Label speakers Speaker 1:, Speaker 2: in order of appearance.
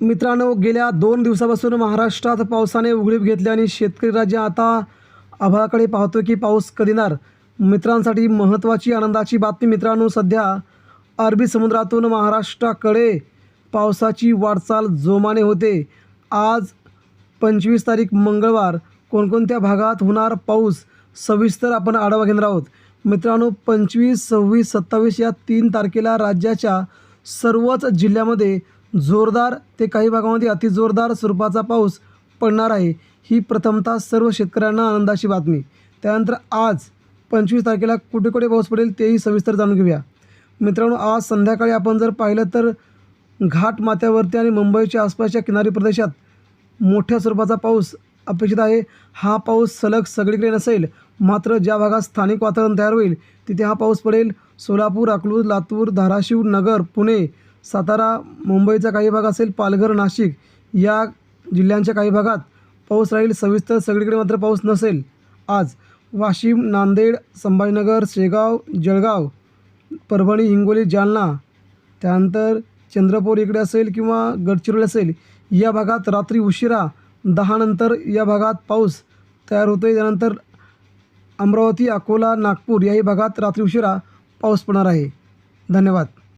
Speaker 1: मित्रांनो गेल्या दोन दिवसापासून महाराष्ट्रात पावसाने उघडीप घेतली आणि शेतकरी राज्य आता आभाळाकडे पाहतो की पाऊस कधीणार मित्रांसाठी महत्त्वाची आनंदाची बातमी मित्रांनो सध्या अरबी समुद्रातून महाराष्ट्राकडे पावसाची वाटचाल जोमाने होते. आज पंचवीस तारीख मंगळवार कोणकोणत्या भागात होणार पाऊस? सविस्तर आपण आढावा घेणार आहोत. मित्रांनो पंचवीस सव्वीस सत्तावीस या तीन तारखेला राज्याच्या सर्वच जिल्ह्यामध्ये जोरदार ते काही भागामध्ये अतिजोरदार स्वरूपाचा पाऊस पडणार आहे. ही प्रथमतः सर्व शेतकऱ्यांना आनंदाची बातमी. त्यानंतर आज पंचवीस तारखेला कुठे कुठे पाऊस पडेल तेही सविस्तर जाणून घेऊया. मित्रांनो आज संध्याकाळी आपण जर पाहिलं तर घाट माथ्यावरती आणि मुंबईच्या आसपासच्या किनारी प्रदेशात मोठ्या स्वरूपाचा पाऊस अपेक्षित आहे. हा पाऊस सलग सगळीकडे नसेल मात्र ज्या भागात स्थानिक वातावरण तयार होईल तिथे हा पाऊस पडेल. सोलापूर अकलूज लातूर धाराशिव नगर पुणे सातारा मुंबईचा काही भाग असेल पालघर नाशिक या जिल्ह्यांच्या काही भागात पाऊस राहील. सविस्तर सगळीकडे मात्र पाऊस नसेल. आज वाशिम नांदेड संभाजीनगर शेगाव जळगाव परभणी हिंगोली जालना त्यानंतर चंद्रपूर इकडे असेल किंवा गडचिरोली असेल या भागात रात्री उशिरा दहानंतर या भागात पाऊस तयार होतो आहे त्यानंतर अमरावती अकोला नागपूर याही भागात रात्री उशिरा पाऊस पडणार आहे. धन्यवाद.